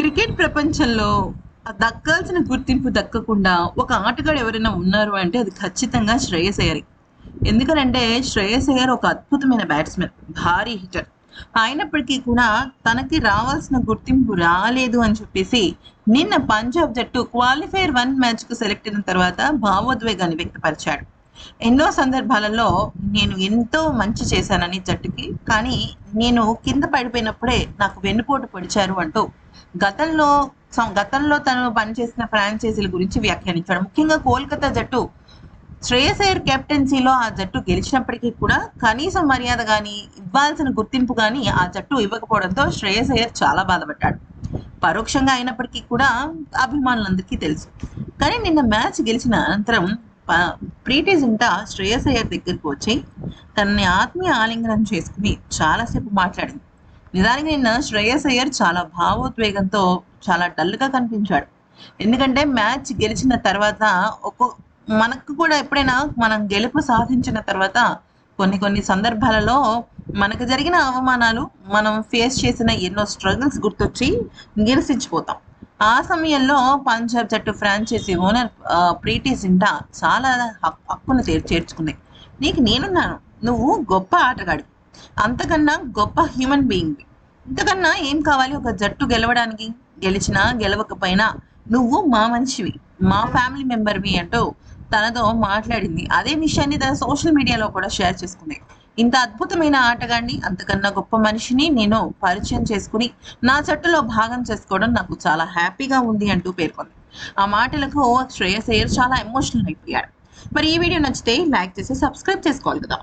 Cricket ప్రపంచంలో దక్కాల్సిన గుర్తింపు దక్కకుండా ఒక ఆటగాడు ఎవరైనా ఉన్నారు అంటే అది ఖచ్చితంగా శ్రేయస్ అయ్యర్. ఎందుకనంటే శ్రేయస్ అయ్యర్ ఒక అద్భుతమైన బ్యాట్స్మెన్ భారీ హిటర్ అయినప్పటికీ కూడా తనకి రావాల్సిన గుర్తింపు రాలేదు అని చెప్పేసి నిన్న పంజాబ్ జట్టు క్వాలిఫైర్ వన్ మ్యాచ్కు సెలెక్ట్ అయిన తర్వాత భావోద్వేగాన్ని వ్యక్తపరిచాడు. ఎన్నో సందర్భాలలో నేను ఎంతో మంచి చేశానని జట్టుకి కానీ నేను కింద పడిపోయినప్పుడే నాకు వెన్నుపోటు పొడిచారు అంటూ గతంలో గతంలో తను పనిచేసిన ఫ్రాంచైజీల గురించి వ్యాఖ్యానించాడు. ముఖ్యంగా కోల్కతా జట్టు శ్రేయస్ అయ్యర్ కెప్టెన్సీలో ఆ జట్టు గెలిచినప్పటికీ కూడా కనీసం మర్యాద కానీ ఇవ్వాల్సిన గుర్తింపు కానీ ఆ జట్టు ఇవ్వకపోవడంతో శ్రేయస్ అయ్యర్ చాలా బాధపడ్డాడు. పరోక్షంగా అయినప్పటికీ కూడా అభిమానులందరికీ తెలుసు. కానీ నిన్న మ్యాచ్ గెలిచిన అనంతరం ప- ప్రీతి జింటా శ్రేయస్ అయ్యర్ దగ్గరికి వచ్చి తనని ఆత్మీయ ఆలింగనం చేసుకుని చాలాసేపు మాట్లాడింది. నిజానికి నిన్న శ్రేయస్ అయ్యర్ చాలా భావోద్వేగంతో చాలా డల్గా కనిపించాడు. ఎందుకంటే మ్యాచ్ గెలిచిన తర్వాత ఒక్కో మనకు కూడా ఎప్పుడైనా మనం గెలుపు సాధించిన తర్వాత కొన్ని కొన్ని సందర్భాలలో మనకు జరిగిన అవమానాలు మనం ఫేస్ చేసిన ఎన్నో స్ట్రగుల్స్ గుర్తొచ్చి నిరసించిపోతాం. ఆ సమయంలో పంజాబ్ జట్టు ఫ్రాంచైజీ ఓనర్ ఆ, సింటా చాలా హక్కును చేర్చుకుంది నీకు నేనున్నాను. నువ్వు గొప్ప ఆటగాడి. అంతకన్నా గొప్ప హ్యూమన్ బీయింగ్ ఇంతకన్నా ఏం కావాలి ఒక జట్టు గెలవడానికి? గెలిచినా గెలవకపోయినా నువ్వు మా మనిషివి. మా ఫ్యామిలీ మెంబర్వి అంటూ తనతో మాట్లాడింది. అదే విషయాన్ని తన సోషల్ మీడియాలో కూడా షేర్ చేసుకుంది ఇంత అద్భుతమైన ఆటగాడిని అంతకన్నా గొప్ప మనిషిని నేను పరిచయం చేసుకుని నా జట్టులో భాగం చేసుకోవడం నాకు చాలా హ్యాపీగా ఉంది అంటూ పేర్కొంది. ఆ మాటలకు శ్రేయస్ అయ్యర్ చాలా ఎమోషనల్ అయిపోయాడు. మరి ఈ వీడియో నచ్చితే లైక్ చేసి సబ్స్క్రైబ్ చేసుకోవాలి కదా.